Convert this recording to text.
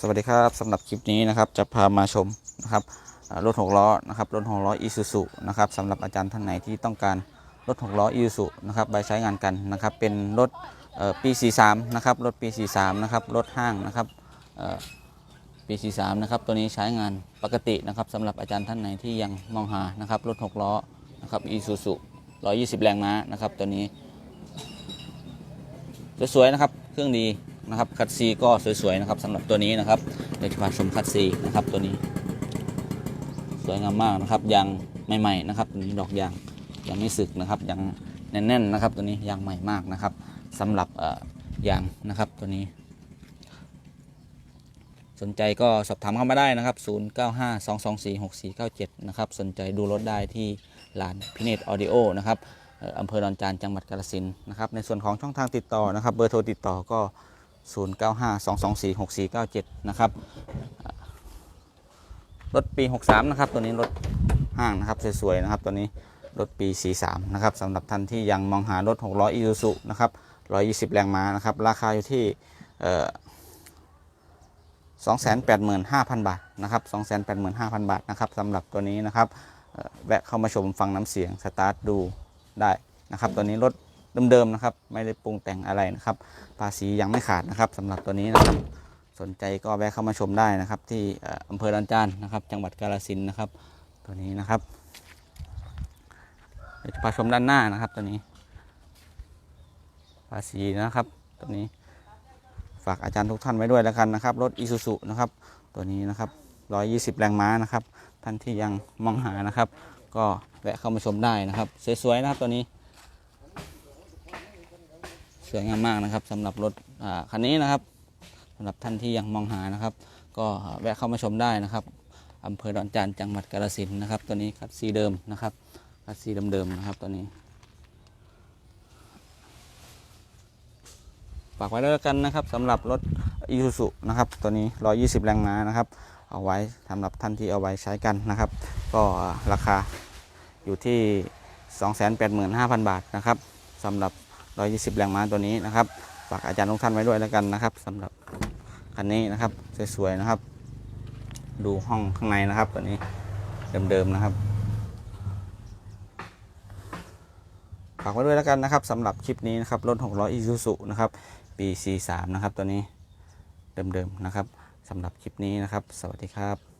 สวัสดีครับสำหรับคลิปนี้นะครับจะพามาชมนะครับรถหกล้อนะครับรถหกล้ออีซูซุนะครับสำหรับอาจารย์ท่านไหนที่ต้องการรถหกล้ออีซูซุนะครับไปใช้งานกันนะครับเป็นรถปี43นะครับรถปี 43นะครับรถห้างนะครับปี 43นะครับตัวนี้ใช้งานปกตินะครับสำหรับอาจารย์ท่านไหนที่ยังมองหานะครับรถหกล้อนะครับอีซูซุ120 แรงม้านะครับตัวนี้สวยๆนะครับเครื่องดี นะครับคัดซีก็สวยๆนะครับสำหรับตัวนี้นะครับเดี๋ยวจะพาชมคัดซีนะครับตัวนี้ สวยงามมากนะครับยางใหม่ๆนะครับตัวนี้ดอกยางยังไม่สึกนะครับยังแน่นๆนะครับตัวนี้ยางใหม่มากนะครับสำหรับยางนะครับตัวนี้ สนใจก็สอบถามเข้ามาได้นะครับ 0952246497 นะครับสนใจดูรถได้ที่ร้านพิเนตออดิโอนะครับเอ่ออำเภอดอนจานจังหวัดกาฬสินธุ์นะครับในส่วนของช่องทางติดต่อนะครับ เบอร์โทรติดต่อก็ 0952246497 นะครับอ่ารถปี 63 นะครับ ตัวนี้รถห้างนะครับสวยๆนะครับ ตัวนี้รถปี 43 นะครับสำหรับท่านที่ยังมองหารถ 600อีซูซุนะครับ 120 แรงม้านะครับ ราคาอยู่ที่เอ่อ285,000 บาทนะครับ285,000 บาทนะครับสำหรับตัวนี้นะครับแวะเข้ามาชมฟังน้ำเสียงสตาร์ทดูได้นะครับ ตัวนี้รถ เดิมๆนะครับ ไม่ได้ปรุงแต่งอะไรนะครับ ภาษียังไม่ขาดนะครับสำหรับตัวนี้นะครับ สนใจก็แวะเข้ามาชมได้นะครับ ที่อำเภอดอนจานนะครับ จังหวัดกาฬสินนะครับ ตัวนี้นะครับเดี๋ยวจะพาชมด้านหน้านะครับ ตัวนี้ ภาษีนะครับ ตัวนี้ฝากอาจารย์ทุกท่านไว้ด้วยแล้วกันนะครับ รถอีซูซุนะครับ ตัวนี้นะครับ 120 แรงม้านะครับ ท่านที่ยังมองหานะครับ ก็แวะเข้ามาชมได้นะครับ สวยๆนะครับตัวนี้ สวยงามมากนะครับสำหรับรถคันนี้นะครับสำหรับท่านที่ยังมองหานะครับ ก็แวะเข้ามาชมได้นะครับอำเภอดอนจานจังหวัดกาฬสินธุ์นะครับ ตัวนี้คัดซีเดิมนะครับคัดซีเดิมๆนะครับตัวนี้ฝากไว้แล้วกันนะครับสำหรับรถอีซูซุนะครับตัวนี้ 120 แรงม้านะครับ เอาไว้สำหรับท่านที่เอาไว้ใช้กันนะครับ ก็ราคาอยู่ที่ 285,000 บาทนะครับสำหรับ 120 แรงม้าตัวนี้นะครับฝากอาจารย์ทุกท่านไว้ด้วยแล้วกันนะครับสำหรับคันนี้นะครับสวยๆนะครับ ดูห้องข้างในนะครับตัวนี้เดิมๆนะครับฝากไว้ด้วยแล้วกันนะครับสำหรับคลิปนี้นะครับรถ600 Isuzu นะครับปี43นะครับตัวนี้เดิมๆนะครับสำหรับคลิปนี้นะครับ สวัสดีครับ